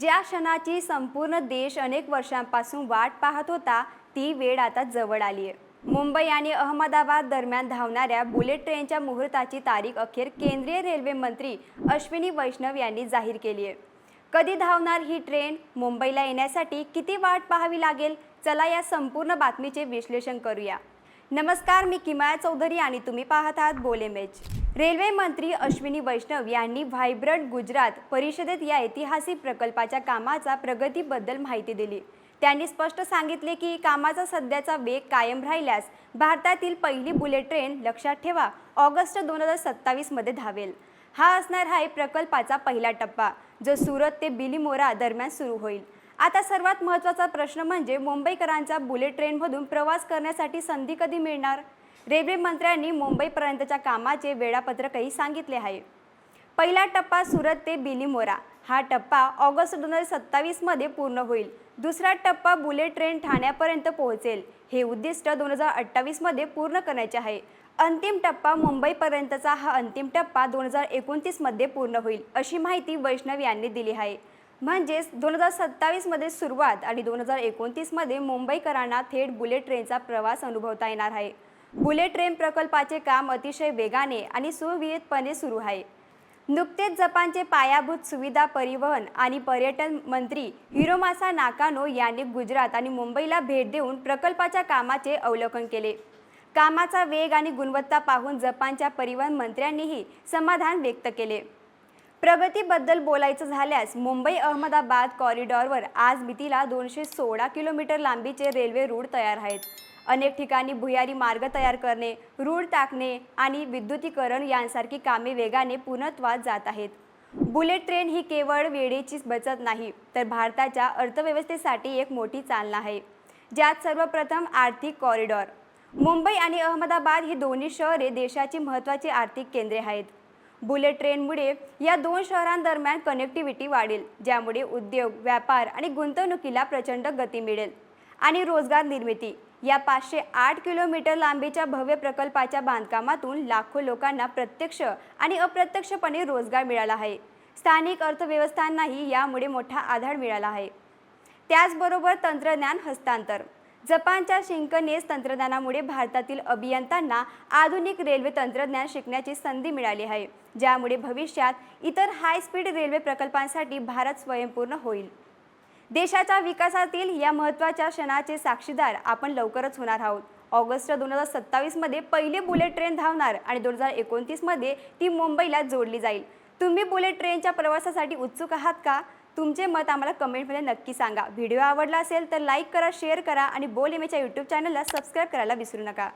ज्या क्षणाची संपूर्ण देश अनेक वर्षांपासून वाट पाहत होता ती वेळ आता जवळ आली आहे. मुंबई आणि अहमदाबाद दरम्यान धावणाऱ्या बुलेट ट्रेनच्या मुहूर्ताची तारीख अखेर केंद्रीय रेल्वे मंत्री अश्विनी वैष्णव यांनी जाहीर केली आहे. कधी धावणार ही ट्रेन? मुंबईला येण्यासाठी किती वाट पाहावी लागेल? चला या संपूर्ण बातमीचे विश्लेषण करूया. नमस्कार मी किमाया चौधरी आणि तुम्ही पाहत आहात बोले मेच रेल्वे मंत्री अश्विनी वैष्णव यांनी व्हायब्रंट गुजरात परिषदेत या ऐतिहासिक प्रकल्पाच्या कामाचा प्रगतीबद्दल माहिती दिली. त्यांनी स्पष्ट सांगितले की कामाचा सध्याचा वेग कायम राहिल्यास भारतातील पहिली बुलेट ट्रेन लक्षात ठेवा ऑगस्ट दोन हजार सत्तावीसमध्ये धावेल. हा असणार आहे प्रकल्पाचा पहिला टप्पा जो सुरत ते बिलीमोरा दरम्यान सुरू होईल. आता सर्वात महत्त्वाचा प्रश्न म्हणजे मुंबईकरांचा बुलेट ट्रेनमधून प्रवास करण्यासाठी संधी कधी मिळणार? रेल्वे मंत्र्यांनी मुंबईपर्यंतच्या कामाचे वेळापत्रकही सांगितले आहे. पहिला टप्पा सुरत ते बिलीमोरा हा टप्पा ऑगस्ट दोन हजार सत्तावीसमध्ये पूर्ण होईल. दुसरा टप्पा बुलेट ट्रेन ठाण्यापर्यंत पोहोचेल. हे उद्दिष्ट दोन हजार अठ्ठावीसमध्ये पूर्ण करण्याचे आहे. अंतिम टप्पा मुंबईपर्यंतचा हा अंतिम टप्पा दोन हजार एकोणतीसमध्ये पूर्ण होईल अशी माहिती वैष्णव यांनी दिली आहे. म्हणजेच दोन हजार सत्तावीसमध्ये सुरुवात आणि दोन हजार एकोणतीसमध्ये मुंबईकरांना थेट बुलेट ट्रेनचा प्रवास अनुभवता येणार आहे. बुलेट ट्रेन प्रकल्पाचे काम अतिशय वेगाने आणि सुविहितपणे सुरू आहे. नुकतेच जपानचे पायाभूत सुविधा परिवहन आणि पर्यटन मंत्री हिरोमासा नाकानो यांनी गुजरात आणि मुंबईला भेट देऊन प्रकल्पाच्या कामाचे अवलोकन केले. कामाचा वेग आणि गुणवत्ता पाहून जपानच्या परिवहन मंत्र्यांनीही समाधान व्यक्त केले. प्रगतीबद्दल बोलायचं झाल्यास मुंबई अहमदाबाद कॉरिडॉरवर आज मितीला दोनशे सोळा किलोमीटर लांबीचे रेल्वे रूळ तयार आहेत. अनेक ठिकाणी भुयारी मार्ग तयार करणे रूळ टाकणे आणि विद्युतीकरण यांसारखी कामे वेगाने पूर्णत्वात जात आहेत. बुलेट ट्रेन ही केवळ वेळेचीच बचत नाही तर भारताच्या अर्थव्यवस्थेसाठी एक मोठी चालना आहे ज्यात सर्वप्रथम आर्थिक कॉरिडॉर. मुंबई आणि अहमदाबाद ही दोन्ही शहरे देशाची महत्त्वाची आर्थिक केंद्रे आहेत. बुलेट ट्रेनमुळे या दोन शहरांदरम्यान कनेक्टिव्हिटी वाढेल ज्यामुळे उद्योग व्यापार आणि गुंतवणुकीला प्रचंड गती मिळेल. आणि रोजगार निर्मिती या पाचशे आठ किलोमीटर लांबीच्या भव्य प्रकल्पाच्या बांधकामातून लाखो लोकांना प्रत्यक्ष आणि अप्रत्यक्षपणे रोजगार मिळाला आहे. स्थानिक अर्थव्यवस्थांनाही यामुळे मोठा आधार मिळाला आहे. त्याचबरोबर तंत्रज्ञान हस्तांतर जपानच्या शिंकनेस तंत्रज्ञानामुळे भारतातील अभियंत्यांना आधुनिक रेल्वे तंत्रज्ञान शिकण्याची संधी मिळाली आहे ज्यामुळे भविष्यात इतर हाय स्पीड रेल्वे प्रकल्पांसाठी भारत स्वयंपूर्ण होईल. देशाच्या विकासातील या महत्त्वाच्या क्षणाचे साक्षीदार आपण लवकरच होणार आहोत. ऑगस्ट दोन हजार सत्तावीसमध्ये पहिली बुलेट ट्रेन धावणार आणि दोन हजार एकोणतीसमध्ये ती मुंबईला जोडली जाईल. तुम्ही बुलेट ट्रेनच्या प्रवासासाठी उत्सुक आहात का? तुमचे मत आम्हाला कमेंटमध्ये नक्की सांगा. व्हिडिओ आवडला असेल तर लाईक करा शेअर करा आणि बोल एमेच्या यूट्यूब चॅनलला सबस्क्राईब करायला विसरू नका.